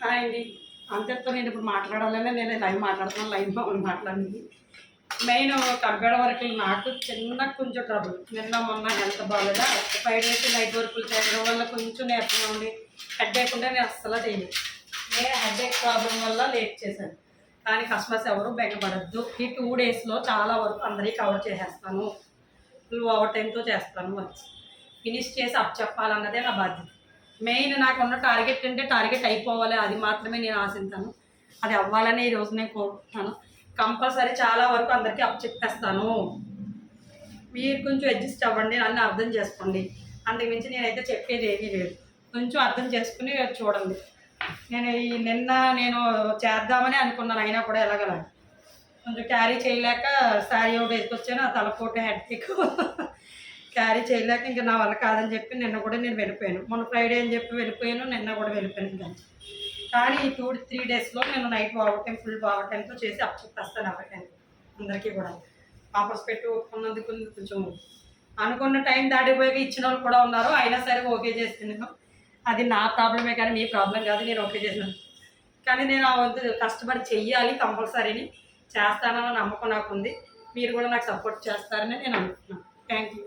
Hi అండి. అంతటితో నేను ఇప్పుడు మాట్లాడాలనే నేను లైవ్ మాట్లాడుతున్నాను లైవ్ మామూలు మాట్లాడింది మెయిన్ కంపెడ వరకు నాకు చిన్న కొంచెం ట్రబుల్ నిన్న మొన్న హెల్త్ బాగాలేదా? ఫైవ్ డేస్ నైట్ వర్కులు చేయడం వల్ల కొంచెం నేర్చుకుని ఉండి హెడ్ ఉంటే నేను అస్సలు చేయలేదు నేను హెడ్ ఏక్ ప్రాబ్లం వల్ల లేట్ చేశాను. కానీ కస్టమర్స్ ఎవరు బెంగపడద్దు. ఈ టూ డేస్లో చాలా వరకు అందరికీ కవర్ చేసేస్తాను. ఫుల్ ఓవర్ టైంతో చేస్తాను. వచ్చి ఫినిష్ చేసి అప్ చెప్పాలన్నదే నా బాధ్యత. మెయిన్ నాకు ఉన్న టార్గెట్ అంటే టార్గెట్ అయిపోవాలి అది మాత్రమే నేను ఆశించాను. అది అవ్వాలని ఈ రోజు నేను కోరుకుంటున్నాను. కంపల్సరీ చాలా వరకు అందరికీ అప్ చెప్పేస్తాను. మీరు కొంచెం అడ్జస్ట్ అవ్వండి నన్ను అర్థం చేసుకోండి. అంతకుమించి నేనైతే చెప్పేది ఏమీ లేదు. కొంచెం అర్థం చేసుకుని చూడండి. నేను ఈ నిన్న నేను చేద్దామని అనుకున్నాను అయినా కూడా ఎలాగలా. కొంచెం క్యారీ చేయలేక శారీ ఒకటి వేసుకొచ్చాను ఆ తలపోటు హెడ్ క్యారీ చేయలేక ఇంకా నా వల్ల కాదని చెప్పి నిన్న కూడా నేను వెళ్ళిపోయాను. మొన్న ఫ్రైడే అని చెప్పి వెళ్ళిపోయాను నిన్న కూడా వెళ్ళిపోయాను కానీ ఈ టూ త్రీ డేస్లో నేను నైట్ బాగోటం ఫుల్ బాగోటంతో చేసి అప్ చెప్పేస్తాను ఎవరికైనా అందరికీ కూడా. ఆఫర్స్ పెట్టి ఒప్పుకున్నందుకు కొంచెం అనుకున్న టైం దాటిపోయి ఇచ్చిన వాళ్ళు కూడా ఉన్నారు. అయినా సరే ఓకే చేస్తున్నాను అది నా ప్రాబ్లమే కానీ మీ ప్రాబ్లం కాదు నేను ఓకే చేసినాను కానీ నేను ఆ వంతు కష్టపడి చెయ్యాలి కంపల్సరీని. చేస్తానన్న నమ్మకం నాకు ఉంది మీరు కూడా నాకు సపోర్ట్ చేస్తారని నేను అనుకుంటున్నాను. Thank you